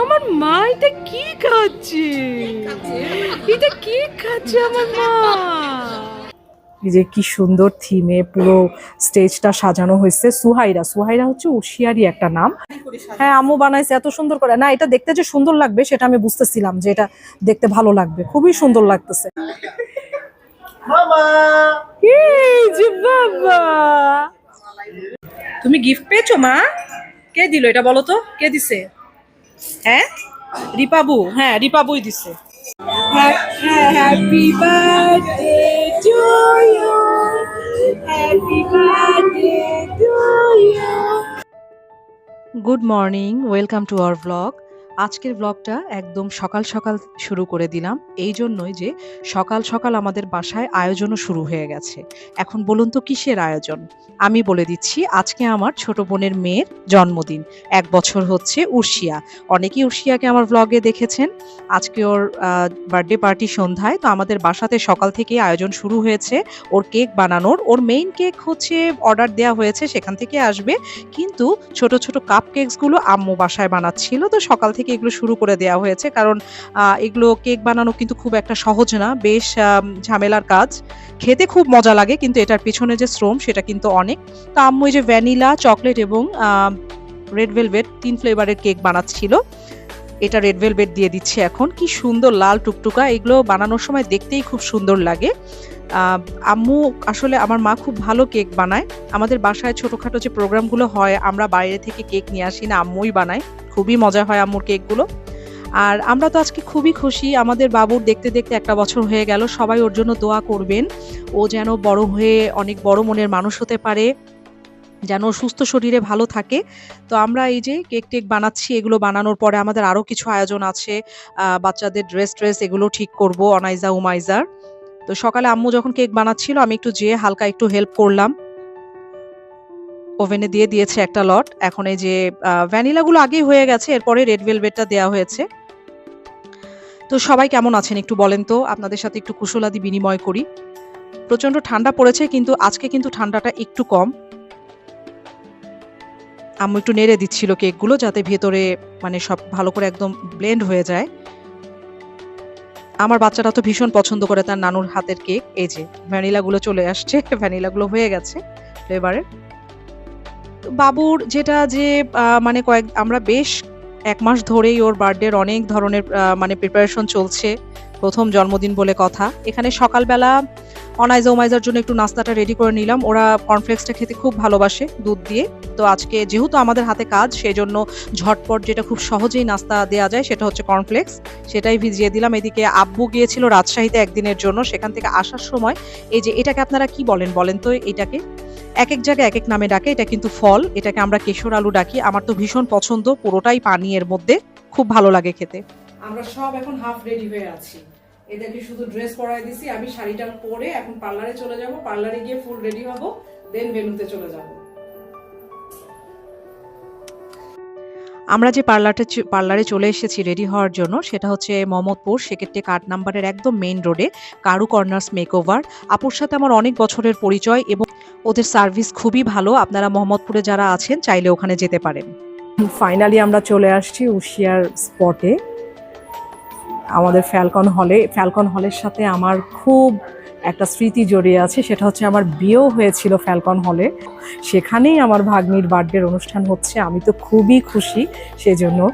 আমার মা এটা কি খাচ্ছে? এটা কি খাচ্ছে আমার মা? এই যে কি সুন্দর থিমে পুরো স্টেজটা সাজানো হয়েছে। সুহাইরা সুহাইরা হচ্ছে উশিয়ারি একটা নাম। হ্যাঁ আম্মু বানাইছে এত সুন্দর করে। না এটা দেখতে যে সুন্দর লাগবে সেটা আমি বুঝতেছিলাম যে এটা দেখতে ভালো লাগবে। খুবই সুন্দর লাগতেছে। তুমি গিফট পেয়েছ মা? কে দিল এটা বলো তো? কে দিছে? হ্যাঁ? রিপাবু হ্যাঁ রিপাবুই দিছে। Happy birthday to you happy birthday to you good morning welcome to our blog আজকের ব্লগটা একদম সকাল সকাল শুরু করে দিলাম। এই জন্যই যে সকাল সকাল আমাদের বাসায় আয়োজনও শুরু হয়ে গেছে। এখন বলুন তো কিসের আয়োজন? আমি বলে দিচ্ছি, আজকে আমার ছোট বোনের মেয়ের জন্মদিন। এক বছর হচ্ছে উর্শিয়া। অনেকেই উর্শিয়াকে আমার ব্লগে দেখেছেন। আজকে ওর বার্থডে পার্টি সন্ধ্যায়। তো আমাদের বাসাতে সকাল থেকে আয়োজন শুরু হয়েছে। ওর কেক বানানোর। ওর মেইন কেক হচ্ছে অর্ডার দেওয়া হয়েছে, সেখান থেকে আসবে। কিন্তু ছোট ছোট কাপ কেকসগুলো আম্মু বাসায় বানাচ্ছিল। তো সকাল থেকে এগুলো শুরু করে দেওয়া হয়েছে। কারণ এগুলো কেক বানানো কিন্তু খুব একটা সহজ না। বেশ ঝামেলার কাজ। খেতে খুব মজা লাগে, কিন্তু এটার পিছনে যে শ্রম, সেটা কিন্তু অনেক। তো আম্মু এই যে ভ্যানিলা, চকলেট এবং রেড ভেলভেট, তিন ফ্লেভারের কেক বানাচ্ছিল। এটা রেড ভেলভেট দিয়ে দিচ্ছে এখন। কি সুন্দর লাল টুকটুকা। এগুলো বানানোর সময় দেখতেই খুব সুন্দর লাগে। আম্মু আসলে আমার মা খুব ভালো কেক বানায়। আমাদের বাসায় ছোটোখাটো যে প্রোগ্রামগুলো হয়, আমরা বাইরে থেকে কেক নিয়ে আসি না, আম্মুই বানায়। খুবই মজা হয় আম্মুর কেকগুলো। আর আমরা তো আজকে খুবই খুশি, আমাদের বাবুর দেখতে দেখতে একটা বছর হয়ে গেল, সবাই ওর জন্য দোয়া করবেন। ও যেন বড় হয়ে অনেক বড় মনের মানুষ হতে পারে, যেন সুস্থ শরীরে ভালো থাকে। তো আমরা এই যে কেক টেক বানাচ্ছি, এগুলো বানানোর পরে আমাদের আরও কিছু আয়োজন আছে বাচ্চাদের ড্রেস ট্রেস এগুলো ঠিক করব, অনাইজা, উমাইজার। তো সকালে আম্মু যখন কেক বানাচ্ছিল, আমি একটু যেয়ে হালকা একটু হেল্প করলাম। ওভেনে দিয়ে দিয়েছে একটা লট। এখন এই যে ভ্যানিলাগুলো আগেই হয়ে গেছে, এরপরে রেড ভেলভেটটা দেওয়া হয়েছে। তো সবাই কেমন আছেন একটু বলেন তো? আপনাদের সাথে একটু কুশলাদি বিনিময় করি। প্রচণ্ড ঠান্ডা পড়েছে, কিন্তু আজকে কিন্তু ঠান্ডাটা একটু কম। আম্মু একটু নেড়ে দিচ্ছিল কেকগুলো যাতে ভেতরে মানে সব ভালো করে একদম ব্লেন্ড হয়ে যায়। আমার বাচ্চারা তো ভীষণ পছন্দ করে তার নানুর হাতের কেক। এই যে, ভ্যানিলাগুলো চলে আসছে, ভ্যানিলাগুলো হয়ে গেছে ফ্লেভারের বাবুর যেটা যে মানে কয়েক, আমরা বেশ এক মাস ধরেই ওর বার্থডের অনেক ধরনের মানে প্রিপারেশন চলছে, প্রথম জন্মদিন বলে কথা। এখানে সকালবেলা অনাইজা ওমাইজার জন্য একটু নাস্তাটা রেডি করে নিলাম। ওরা কর্নফ্লেক্সটা খেতে খুব ভালোবাসে দুধ দিয়ে। তো আজকে যেহেতু আমাদের হাতে কাজ সেই জন্য ঝটপট যেটা খুব সহজেই নাস্তা দেওয়া যায় সেটা হচ্ছে কর্নফ্লেক্স সেটাই ভিজিয়ে দিলাম। এদিকে আব্বু গিয়েছিল রাজশাহীতে একদিনের জন্য। সেখান থেকে আসার সময় এই যে, এটাকে আপনারা কি বলেন? বলেন তো এটাকে। এক এক জায়গায় এক এক নামে ডাকে, এটা কিন্তু ফল, এটাকে আমরা কেশর আলু ডাকি। আমার তো ভীষণ পছন্দ, পুরোটাই পানি এর মধ্যে, খুব ভালো লাগে খেতে। আমরা সব এখন হাফ রেডি হয়ে আছি। এদেরকে শুধু ড্রেস পরাই দিছি, আমি শাড়িটা পরে এখন পার্লারে চলে যাব পার্লারে গিয়ে ফুল রেডি হব দেন ভেনুতে চলে যাব। আমরা যে পার্লারটা পার্লারে চলে এসেছি রেডি হওয়ার জন্য, সেটা হচ্ছে মোহাম্মদপুর, সেক্ষেত্রে কার্ড নাম্বারের একদম মেইন রোডে কারু কর্নার্স মেকওভার আপুর সাথে আমার অনেক বছরের পরিচয় এবং ওদের সার্ভিস খুবই ভালো। আপনারা মোহাম্মদপুরে যারা আছেন, চাইলে ওখানে যেতে পারেন। ফাইনালি আমরা চলে আসছি উশিয়ার স্পটে আমাদের ফ্যালকন হলে ফ্যালকন হলের সাথে আমার খুব একটা স্মৃতি জড়িয়ে আছে, সেটা হচ্ছে আমার বিয়েও হয়েছিল ফ্যালকন হলে সেখানেই আমার ভাগ্নির বার্থডের অনুষ্ঠান হচ্ছে, আমি তো খুবই খুশি, সেজন্য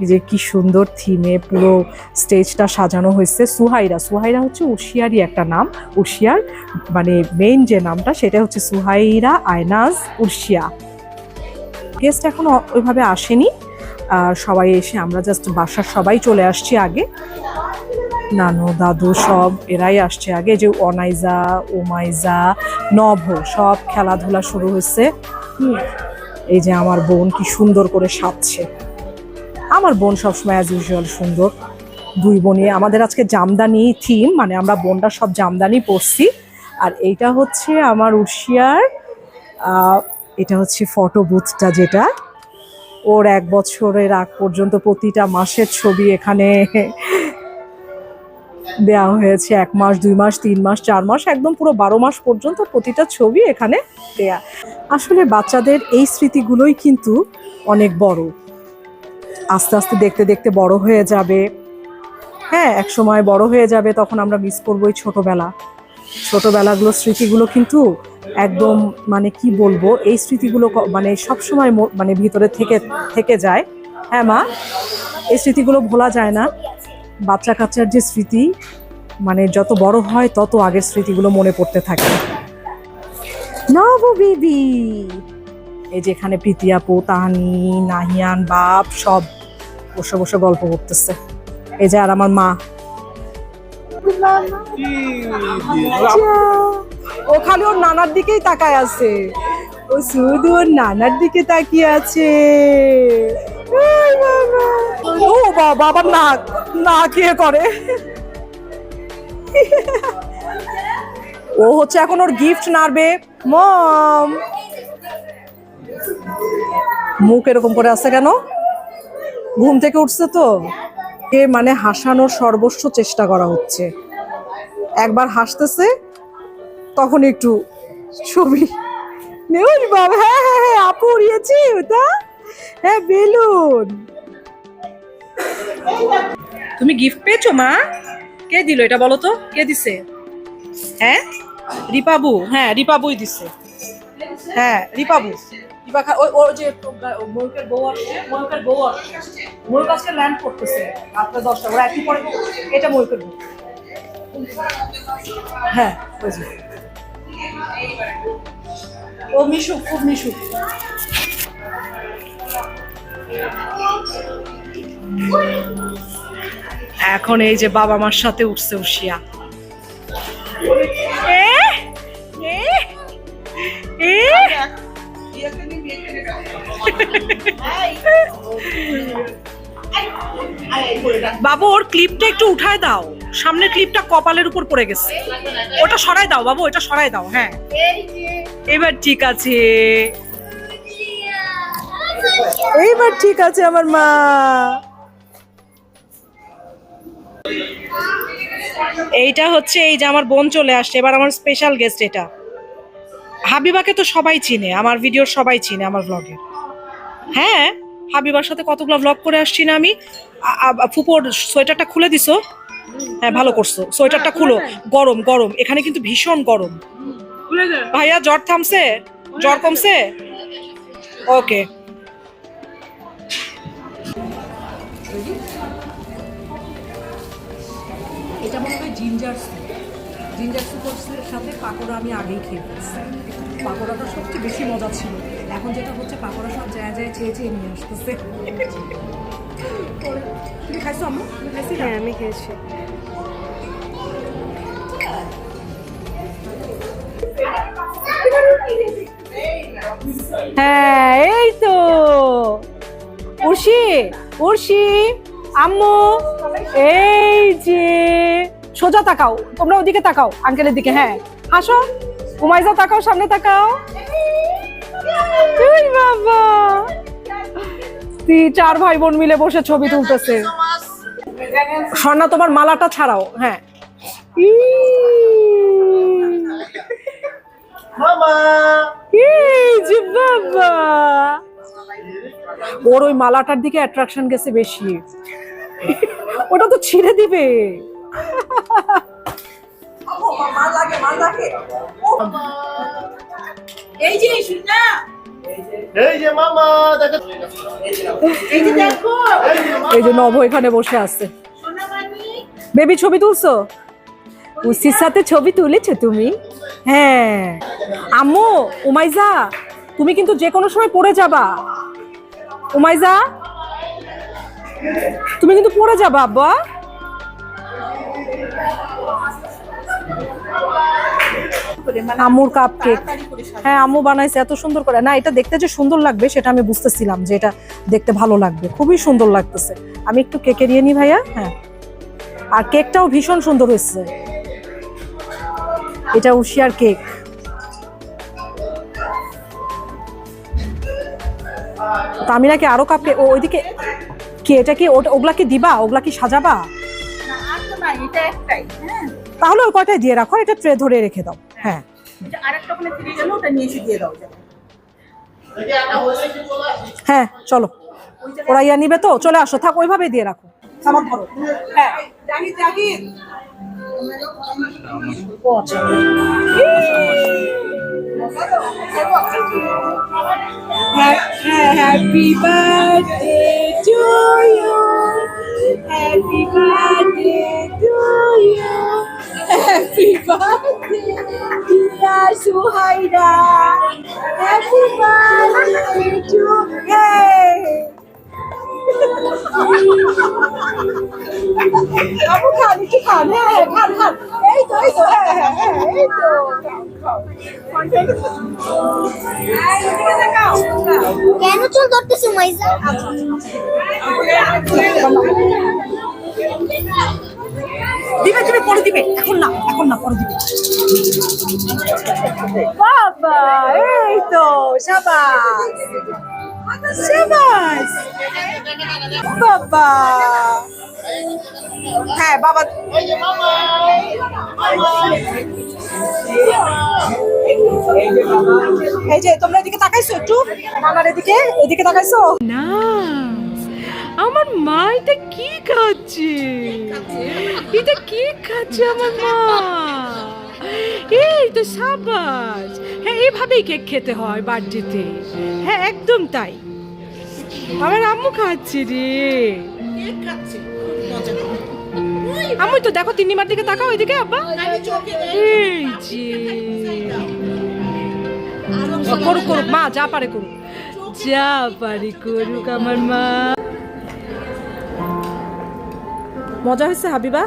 যে কি সুন্দর থিমে পুরো স্টেজটা সাজানো হয়েছে। সুহাইরা সুহাইরা হচ্ছে উশিয়ারই একটা নাম, উশিয়ার মানে মেইন যে নামটা, সেটা হচ্ছে সুহাইরা আয়নাজ উর্শিয়া গেস্ট এখন অ- ওইভাবে আসেনি আর সবাই এসে আমরা জাস্ট বাসার সবাই চলে আসছি আগে। নানু দাদু সব এরাই আসছে। আগে যে অনাইজা ওমাইজা নভ সব খেলাধুলা শুরু হয়েছে। এই যে আমার বোন কি সুন্দর করে সাজছে। আমার বোন সবসময় অ্যাজ ইউজুয়াল সুন্দর। দুই বোনে আমাদের আজকে জামদানি থিম মানে আমরা বোনটা সব জামদানি পরছি। আর এইটা হচ্ছে আমার উর্শিয়ার এটা হচ্ছে ফটো বুথটা যেটা। ওর এক বছরের আগ পর্যন্ত প্রতিটা মাসের ছবি এখানে দেওয়া হয়েছে এক মাস, দুই মাস, তিন মাস, চার মাস, একদম পুরো বারো মাস পর্যন্ত প্রতিটা ছবি এখানে দেয়া। আসলে বাচ্চাদের এই স্মৃতিগুলোই কিন্তু অনেক বড়। আস্তে আস্তে দেখতে দেখতে বড় হয়ে যাবে। হ্যাঁ এক সময় বড় হয়ে যাবে, তখন আমরা মিস করব ওই ছোটবেলা। ছোটবেলাগুলো স্মৃতিগুলো কিন্তু একদম মানে কি বলব, এই স্মৃতিগুলো মানে সবসময় মানে ভিতরে থেকে থেকে যায়। হ্যাঁ মা? এই স্মৃতিগুলো ভোলা যায় না। বাচ্চা কাচ্চার যে স্মৃতি মানে যত বড় হয় তত আগের স্মৃতিগুলো মনে পড়তে থাকে। নব বেবি! এই যে এখানে প্রীতি আপু, তাহানি, নাহিয়ান, বাপ সব বসে বসে গল্প করতেছে। এই যে আর আমার মা। ও ওর নানার দিকেই তাকায় আছে। ও শুধু ওর নানার দিকে তাকিয়ে আছে। ও বাবা নাক নাক ইয়ে করে। ও হচ্ছে এখন ওর গিফট নাড়বে। মম। মুখ এরকম করে আছে কেন? ঘুম থেকে উঠছে তো। এ মানে হাসানোর সর্বস্ব চেষ্টা করা হচ্ছে। একবার হাসতেছে, তখন একটু ছবি। নেউল বাবা হ্যাঁ হ্যাঁ হ্যাঁ আপু, উড়িয়েছি, ওটা। হ্যাঁ বেলুন। তুমি গিফট পেয়েছ, মা? কে দিল এটা বলো তো? কে দিছে? হ্যাঁ? রিপাবু হ্যাঁ রিপাবুই দিছে। হ্যাঁ রিপাবু। রিপা ওই ওর যে ল্যান্ড করতেছে দশটা ওরা একই পরে এটা হ্যাঁ ও মিশুক, খুব মিশুক। এখন এই যে বাবা মার সাথে উঠছে উশিয়া বাবু, ওর ক্লিপটা একটু উঠায় দাও। সামনের ক্লিপটা কপালের উপর পড়ে গেছে। ওটা সরাই দাও বাবু, ওটা সরাই দাও হ্যাঁ। এবার ঠিক আছে। এইবার ঠিক আছে আমার মা। এইটা হচ্ছে এই যে আমার বোন চলে আসছে এবার আমার স্পেশাল গেস্ট এটা। হাবিবাকে তো সবাই চিনে আমার ভিডিওর সবাই চিনে আমার ব্লগে হ্যাঁ হাবিবার সাথে কতগুলো ব্লগ করে আসছি না আমি? ফুপোর সোয়েটারটা খুলে দিছো? হ্যাঁ ভালো করছ। সোয়েটারটা খুলো। গরম গরম। এখানে কিন্তু ভীষণ গরম। ভাইয়া জ্বর থামছে? জ্বর কমছে? ওকে। জিঞ্জার স্যুপ জিঞ্জার স্যুপের সাথে পাকোড়া আমি আগেই খেয়ে ফেলছি। পাকোড়াটা সবচেয়ে বেশি মজা ছিল। এখন যেটা হচ্ছে পাকোড়া সব যায় যায় চেয়ে চেয়ে নিয়ে আসতেছে। তুমি খাইছো খাইছি হ্যাঁ আমি খেয়েছি। হ্যাঁ এই তো। উর্ষি উর্ষি আম্মু, এই যে। সোজা তাকাও তোমরা ওদিকে তাকাও আঙ্কেলের দিকে হ্যাঁ। হাসো উমাইজা তাকাও সামনে তাকাও। বাবা। চার ভাই বোন মিলে বসে ছবি তুলতেছে। স্বর্ণা তোমার মালাটা ছাড়াও হ্যাঁ। ওর ওই মালাটার দিকে অ্যাট্রাকশন গেছে বেশি। ওটা তো ছিঁড়ে দিবে। এই যে মামা দেখো। এই যে দেখো। এই যে নব এখানে বসে আছে। বেবি ছবি তুলছো? উসির সাথে ছবি তুলেছো তুমি? হ্যাঁ। আম্মু উমাইজা তুমি কিন্তু যে কোনো সময় পড়ে যাবা। উমাইজা তুমি কিন্তু পড়ে যাবা আব্বা। আম্মুর কাপ কেক হ্যাঁ আম্মু বানাইছে, এত সুন্দর করে। না, এটা দেখতে যে সুন্দর লাগবে, সেটা আমি বুঝতেছিলাম যে এটা দেখতে ভালো লাগবে। খুবই সুন্দর লাগতেছে। আমি একটু কেকে নিয়ে নি ভাইয়া হ্যাঁ। আর কেকটাও ভীষণ সুন্দর হয়েছে। এটা উশিয়ার কেক তামিরা কি আরও কাপ ওইদিকে কি, এটা কি ওটা ওগুলা কি দিবা? ওগুলা কি সাজাবা? তো না এটা একটাই হ্যাঁ। তাহলে ওই কয়টাই দিয়ে রাখো এটা ট্রে ধরে রেখে দাও। হ্যাঁ। এটা আরেকটা ওখানে ফিরে গেল ওটা নিয়ে এসে দিয়ে দাও হ্যাঁ চলো। ওরা ইয়া নিবে তো চলে আসো থাক ওইভাবেই দিয়ে রাখো। আমার ধরো। হ্যাঁ। আচ্ছা। Happy birthday to you. Happy birthday to you. Happy birthday, dear Suhaida. Happy birthday to you. Hey. Kamu kan, kamu kan, kan, kan. Hey, hey, hey, hey, hey. কেন চুল ধরতেছো মাইজা? দিবে দিবে পরে দিবে। এখন না এখন না পরে দিবে। বাবা এই তো সাবাস। সাবাস। বাবা। হ্যাঁ বাবা। এই যে তোমরা এদিকে তাকাইছো একটু? মামার এদিকে এদিকে তাকাইছো? না আমার মা এটা কি খাচ্ছে? এটা কি খাচ্ছে আমার মা? এই তো সাবাস হ্যাঁ এইভাবেই কেক খেতে হয় বার্থডেতে হ্যাঁ একদম তাই। আমার আম্মু খাচ্ছে রে। আম্মু তো দেখো তিন্নিমার দিকে তাকাও ওইদিকে আব্বা। এই যে। করুক করুক মা যা পারে করুক। যা পারি করুক আমার মা। মজা হয়েছে হাবিবা?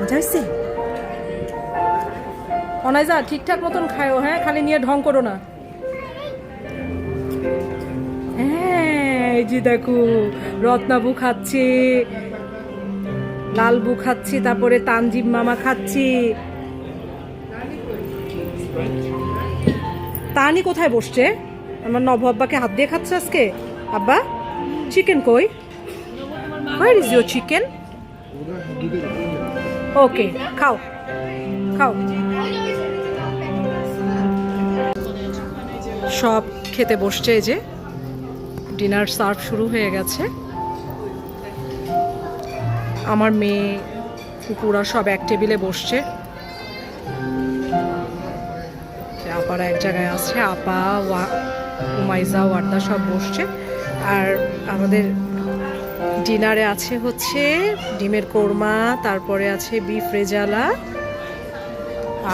মজা হয়েছে? অনাইজা ঠিকঠাক মতন খায়ও হ্যাঁ? খালি নিয়ে ঢং করো না। হ্যাঁ এই যে দেখো রত্নাবু খাচ্ছে। লালবু খাচ্ছি, তারপরে তানজিম মামা খাচ্ছে। তানি কোথায় বসছে? আমার নব আব্বাকে হাত দিয়ে খাচ্ছে আজকে? আব্বা চিকেন কই? Where is your chicken? ওকে খাও খাও। সব খেতে বসছে এই যে। ডিনার সার্ভ শুরু হয়ে গেছে। আমার মেয়ে, কুকুরা সব এক টেবিলে বসছে। আপারা এক জায়গায় আছে, আপা, ওয়া, উমাইজা, ওয়ার্দা সব বসছে। আর আমাদের ডিনারে আছে হচ্ছে ডিমের কোরমা, তারপরে আছে বিফ রেজালা,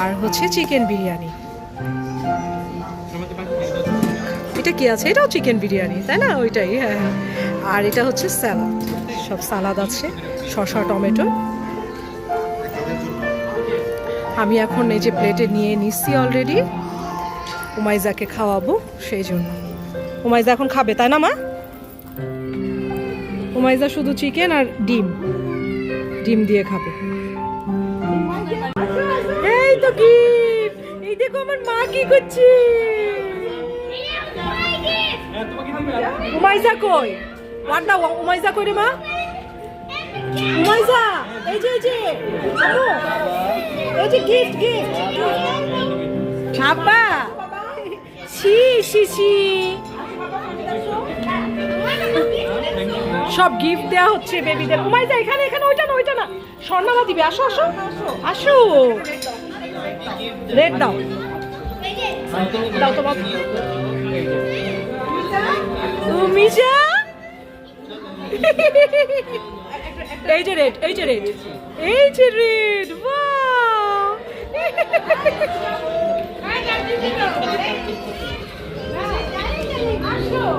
আর হচ্ছে চিকেন বিরিয়ানি। এটা কি আছে? এটাও চিকেন বিরিয়ানি, তাই না? ওইটাই হ্যাঁ হ্যাঁ। আর এটা হচ্ছে স্যালাড সব সালাদ আছে। শসা টমেটো। আমি এখন এই যে প্লেটে নিয়ে নিচ্ছি অলরেডি উমাইজাকে খাওয়াবো সেই জন্য। উমাইজা এখন খাবে, তাই না মা? উমাইজা শুধু চিকেন আর ডিম। ডিম দিয়ে খাবে। এই তো কি এই দেখো আমার মা কি করছে। উমাইজা কই? ওয়ান্ডা উমাইজা কই রে মা? উমাইজা এই যে সব গিফট দেওয়া হচ্ছে বেবিদের যা এখানে এখানে, ওইটা না ওইটা না। স্বর্ণামা দিবে। আসো আসো আসো। রেড দাও। দাও তোমার। মিশা এই যে রেড এই যে রেড এই যে রেড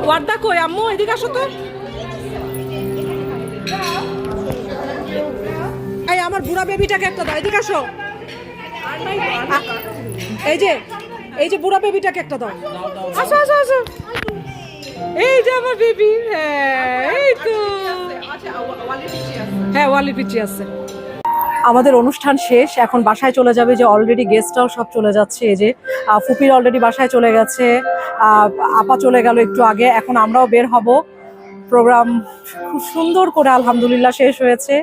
ওয়ার্দা কই, আম্মু, এদিকে আসো তো। এই আমার বুড়া বেবিটাকে একটা দাও, এদিকে আসো। এই যে এই যে বুড়া বেবিটাকে একটা দাও। আসো আসো আসো। এই যে আমার বেবি হ্যাঁ এই তো। হ্যাঁ ওয়ালি পিচি আছে। আমাদের অনুষ্ঠান শেষ। এখন বাসায় চলে যাবে যে অলরেডি গেস্টরাও সব চলে যাচ্ছে। এই যে ফুপির অলরেডি বাসায় চলে গেছে। আপা চলে গেল একটু আগে। এখন আমরাও বের হব। প্রোগ্রাম খুব সুন্দর করে আলহামদুলিল্লাহ শেষ হয়েছে।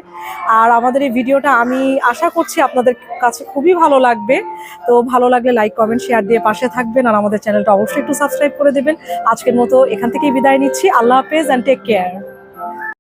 আর আমাদের এই ভিডিওটা আমি আশা করছি আপনাদের কাছে খুবই ভালো লাগবে। তো ভালো লাগলে লাইক কমেন্ট শেয়ার দিয়ে পাশে থাকবেন। আর আমাদের চ্যানেলটা অবশ্যই একটু সাবস্ক্রাইব করে দেবেন। আজকের মতো এখান থেকেই বিদায় নিচ্ছি। আল্লাহ হাফেজ অ্যান্ড টেক কেয়ার